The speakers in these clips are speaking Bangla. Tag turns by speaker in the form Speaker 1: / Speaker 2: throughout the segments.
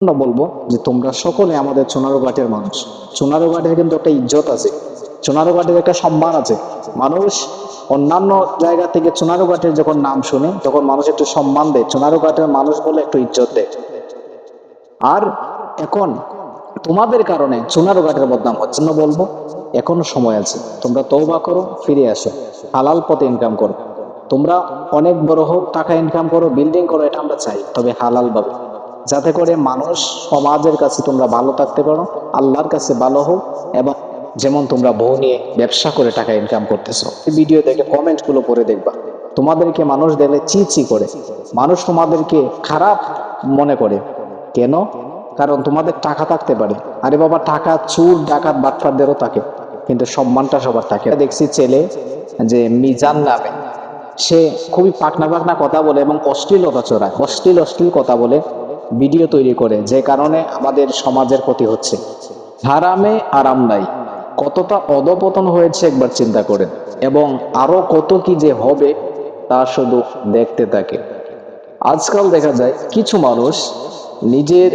Speaker 1: আমরা বলব যে তোমরা সকলে আমাদের সোনারুঘাটের মানুষ। সোনারুঘাটের কিন্তু একটা ইজ্জত আছে। সোনারুঘাটের একটা সম্মান আছে। মানুষ অন্যান্য জায়গা থেকে সোনারুঘাটের যখন নাম শুনে, তখন মানুষ একটু সম্মান দেয়। সোনারুঘাটের মানুষ বলে একটু ইজ্জত দেয়। আর এখন তোমাদের কারণে সোনারুঘাটের বদনাম হচ্ছে। না বলব, এখনও সময় আছে। তোমরা তৌবা করো, ফিরে আসো। হালাল পথে ইনকাম করো। তোমরা অনেক বড় হোক, টাকা ইনকাম করো বিল্ডিং করো, এটা আমরা চাই। তবে হালাল ভাবে। যাতে করে মানুষ সমাজের কাছে তোমরা ভালো থাকতে পারো, আল্লাহর কাছে ভালো হোক এবং যেমন তোমরা বউ নিয়ে ব্যবসা করে টাকা ইনকাম করতেছো ভিডিও দেখে কমেন্টগুলো পড়ে দেখবা। তোমাদেরকে মানুষ দেখলে চি চি করে। মানুষ তোমাদেরকে খারাপ মনে করে। কেন? কারণ তোমাদের টাকা থাকতে পারে। আরে বাবা, টাকা চুর, ডাকাত বাটফারদেরও থাকে। কিন্তু সম্মানটা সবার থাকে। দেখছি ছেলে যে মিজান নামে। সে খুবই পাকনা পাকনা কথা বলে এবং অশ্লীলতা চড়ায় অশ্লীল অশ্লীল কথা বলে। ভিডিও তৈরি করে, যে কারণে আমাদের সমাজের ক্ষতি হচ্ছে। হারামে আরাম নাই। কতটা অধপতন হয়েছে একবার চিন্তা করেন। এবং আরও কত কি যে হবে, তা শুধু দেখতে থাকে। আজকাল দেখা যায়, কিছু মানুষ নিজের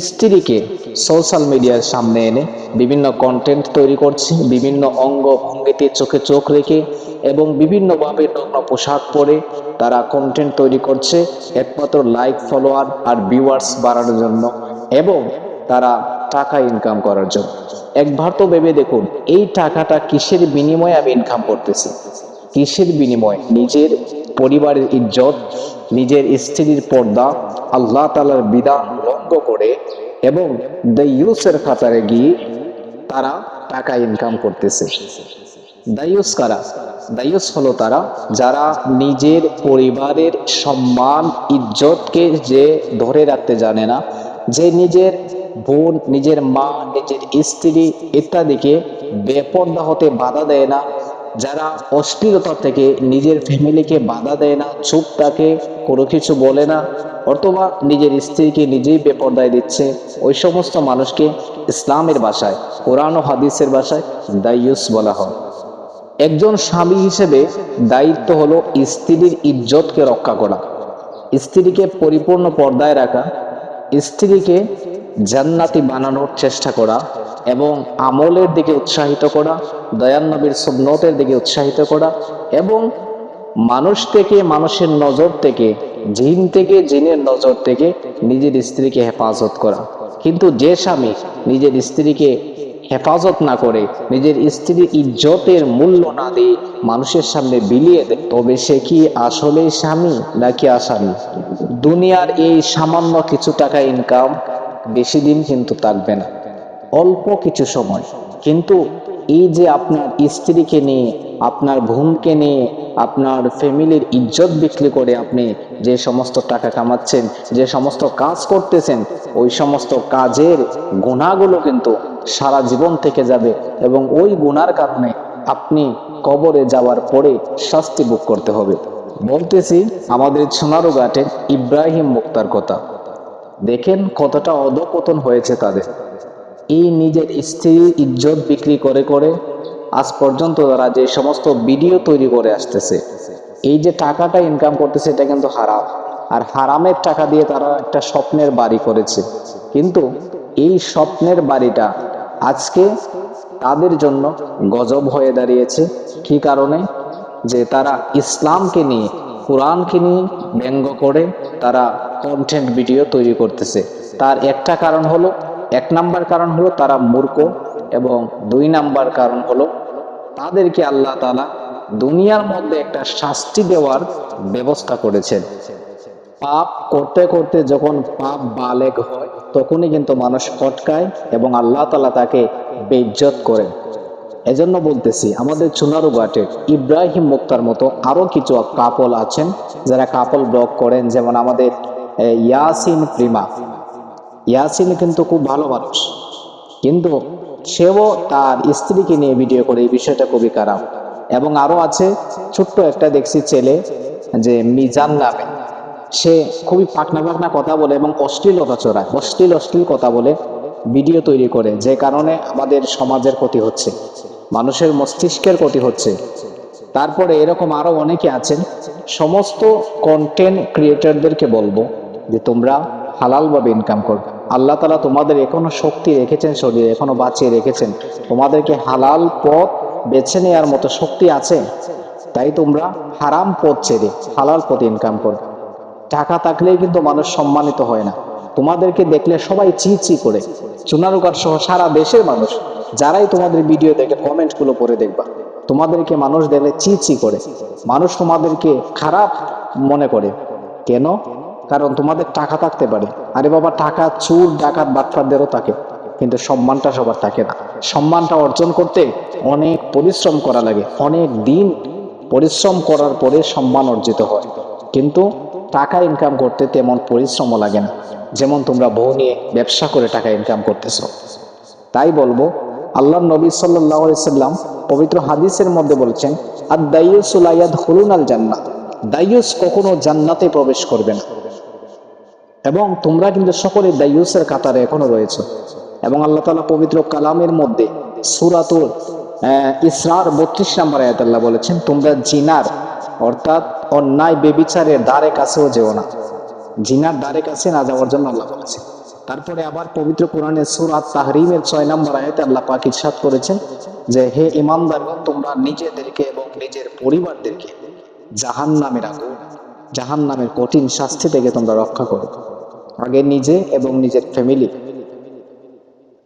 Speaker 1: স্ত্রীকে সোশ্যাল মিডিয়ার সামনে এনে বিভিন্ন কন্টেন্ট তৈরি করছে, বিভিন্ন অঙ্গ ভঙ্গিতে চোখে চোখ রেখে এবং বিভিন্নভাবে নগ্ন পোশাক পরে তারা কন্টেন্ট তৈরি করছে, একমাত্র লাইক ফলোয়ার আর ভিউয়ার্স বাড়ানোর জন্য এবং তারা টাকা ইনকাম করার জন্য। একবার তো ভেবে দেখুন, এই টাকাটা কিসের বিনিময়ে আমি ইনকাম করতেছি? কিসের বিনিময়ে? নিজের পরিবারের ইজ্জত, নিজের স্ত্রীর পর্দা, আল্লাহ তালার বিধান ভঙ্গ করে এবং দ্য ইউসের খাতারে গিয়ে তারা টাকা ইনকাম করতেছে। দায়ুস কারা? দায়ুস হলো তারা, যারা নিজের পরিবারের সম্মান, ইজ্জতকে যে ধরে রাখতে জানে না, যে নিজের বোন, নিজের মা, নিজের স্ত্রী ইত্যাদিকে বেপর্দা হতে বাধা দেয় না, যারা অশ্লীলতা থেকে নিজের ফ্যামিলিকে বাধা দেয় না, চুপ থাকে, কোনো কিছু বলে না, অথবা নিজের স্ত্রীকে নিজেই বেপর্দায় দিচ্ছে, ওই সমস্ত মানুষকে ইসলামের ভাষায়, কোরআন ও হাদিসের ভাষায় দায়ুস বলা হয়। একজন স্বামী হিসেবে দায়িত্ব হলো স্ত্রীর ইজ্জতকে রক্ষা করা। স্ত্রীকে পরিপূর্ণ পর্দায় রাখা, স্ত্রীকে জান্নাতি বানানোর চেষ্টা করা এবং আমলের দিকে উৎসাহিত করা দয়ান্নবীর সুন্নতের দিকে উৎসাহিত করা এবং মানুষ থেকে, মানুষের নজর থেকে, জিন থেকে, জিনের নজর থেকে নিজের স্ত্রীকে হেফাজত করা। কিন্তু যে স্বামী নিজের স্ত্রীকে হেফাজত না করে নিজের স্ত্রীর ইজ্জতের মূল্য না দিয়ে মানুষের সামনে বিলিয়ে দেয়। তবে সে কি আসলেই স্বামী নাকি আসামি? দুনিয়ার এই সামান্য কিছু টাকা ইনকাম বেশি দিন কিন্তু থাকবে না। অল্প কিছু সময়। কিন্তু এই যে আপনার স্ত্রীকে নিয়ে, আপনার বোনকে নিয়ে, আপনার ফ্যামিলির ইজ্জত বিক্রি করে আপনি যে সমস্ত টাকা কামাচ্ছেন, যে সমস্ত কাজ করতেছেন, ওই সমস্ত কাজের গুণাগুলো কিন্তু সারা জীবন থেকে যাবে এবং ওই গুণার কারণে আপনি কবরে যাওয়ার পরে শাস্তি ভোগ করতে হবে। বলতেছি, আমাদের সোনারু ঘাটে ইব্রাহিম মুক্তার কথা। দেখেন কতটা অধপতন হয়েছে তাদের। এই নিজের স্ত্রীর ইজ্জত বিক্রি করে করে আজ পর্যন্ত তারা যে সমস্ত ভিডিও তৈরি করে আসতেছে, এই যে টাকাটা ইনকাম করতেছে, এটা কিন্তু হারাম। আর হারামের টাকা দিয়ে তারা একটা স্বপ্নের বাড়ি করেছে। কিন্তু এই স্বপ্নের বাড়িটা আজকে তাদের জন্য গজব হয়ে দাঁড়িয়েছে। কি কারণে? যে তারা ইসলামকে নিয়ে, কোরআনকে নিয়ে ব্যঙ্গ করে তারা কন্টেন্ট ভিডিও তৈরি করতেছে। তার একটা কারণ হলো, এক নাম্বার কারণ হলো তারা মূর্খ এবং দুই নাম্বার কারণ হলো তাদেরকে আল্লাহ তালা দুনিয়ার মধ্যে একটা শাস্তি দেওয়ার ব্যবস্থা করেছেন। পাপ করতে করতে যখন পাপ বালেক হয় তখনই কিন্তু মানুষ ফটকায় এবং আল্লাহ তালা তাকে বেজ্জত করেন এজন্য বলতেছি, আমাদের চুনারু ঘাটে ইব্রাহিম মুক্তার মতো আরও কিছু কাপল আছেন যারা কাপল ব্লগ করেন, যেমন আমাদের ইয়াসিন প্রিমা। ইয়াসিন কিন্তু খুব ভালো মানুষ, কিন্তু সেও তার স্ত্রীকে নিয়ে ভিডিও করে এই বিষয়টা খুবই খারাপ। এবং আরও আছে ছোট্ট একটা দেখছি ছেলে যে মিজান নামে। সে খুবই পাকনা পাকনা কথা বলে এবং অশ্লীলতা চড়ায় অশ্লীল অশ্লীল কথা বলে ভিডিও তৈরি করে, যে কারণে আমাদের সমাজের ক্ষতি হচ্ছে, মানুষের মস্তিষ্কের ক্ষতি হচ্ছে। তারপরে এরকম আরও অনেকে আছেন, সমস্ত কন্টেন্ট ক্রিয়েটরদেরকে বলব যে তোমরা হালালভাবে ইনকাম করবে। আল্লাহ তালা তোমাদের এখনও শক্তি রেখেছেন শরীরে, এখনও বাঁচিয়ে রেখেছেন। তোমাদেরকে হালাল পথ বেছে নেওয়ার মতো শক্তি আছে, তাই তোমরা হারাম পথ ছেড়ে হালাল পথে ইনকাম করবে। টাকা থাকলেই কিন্তু মানুষ সম্মানিত হয় না। তোমাদেরকে দেখলে সবাই চি চি করে। চুনারুকার সহ সারা দেশের মানুষ, যারাই তোমাদের ভিডিও দেখে কমেন্টগুলো পড়ে দেখবা, তোমাদেরকে মানুষ দেখলে চি চি করে। মানুষ তোমাদেরকে খারাপ মনে করে। কেন? কারণ তোমাদের টাকা থাকতে পারে। আরে বাবা, টাকা চুর, ডাকাত বাটপারদেরও থাকে। কিন্তু সম্মানটা সবার থাকে না। সম্মানটা অর্জন করতে অনেক পরিশ্রম করা লাগে। অনেক দিন পরিশ্রম করার পরে সম্মান অর্জিত হয়। কিন্তু টাকা ইনকাম করতে তেমন পরিশ্রমও লাগে না। যেমন তোমরা বউ নিয়ে ব্যবসা করে টাকা ইনকাম করতেছো। তাই বলব আল্লাহ নবী সাল্লাম পবিত্র হাদিসের মধ্যে বলছেন আর দাইয়ুসুলাইয়াদ হলুন আল জান্নাত দাইয়ুস কখনো জান্নাতে প্রবেশ করবে না। এবং তোমরা কিন্তু সকলে দাইয়ুসের কাতারে এখনও রয়েছে। এবং আল্লাহ তালা পবিত্র কালামের মধ্যে সুরাতুল আহ, ইসরার বত্রিশ নম্বর আয়াত আল্লাহ বলেছেন, তোমরা জিনার, অর্থাৎ অন্যায় বেবিচারের দ্বারে কাছেও যেও না। জিনার দ্বারে কাছে না যাওয়ার জন্য আল্লাহ বলেছে তারপরে আবার পবিত্র কোরআনের সুরাত তাহরিমের ছয় নম্বর আয়াতে আল্লাহ পাক ইরশাদ করেছেন যে, হে ইমানদারগণ তোমরা নিজেদেরকে এবং নিজের পরিবারদেরকে জাহান নামের আগুন জাহান নামের কঠিন শাস্তি থেকে তোমরা রক্ষা করো। আগে নিজে এবং নিজের ফ্যামিলি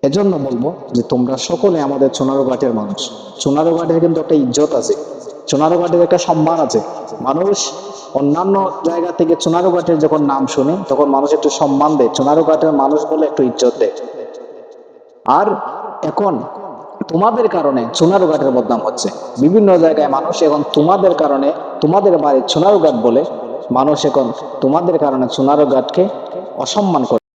Speaker 1: এজন্য বলব যে তোমরা সকলে আমাদের সোনারোঘাটের মানুষ। সোনারোঘাটের কিন্তু একটা ইজ্জত আছে। সোনারোঘাটের একটা সম্মান আছে। মানুষ অন্যান্য জায়গা থেকে সোনারোঘাটের যখন নাম শুনে, তখন মানুষ একটু সম্মান দেয়। সোনারোঘাটের মানুষ বলে একটু ইজ্জত দেয়। আর এখন তোমাদের কারণে সোনারুঘাটের বদনাম হচ্ছে। বিভিন্ন জায়গায় মানুষ এখন তোমাদের কারণে, তোমাদের বাড়ির সোনারুঘাট বলে মানুষ এখন তোমাদের কারণে চোনারো ঘাটকে অসম্মান করে।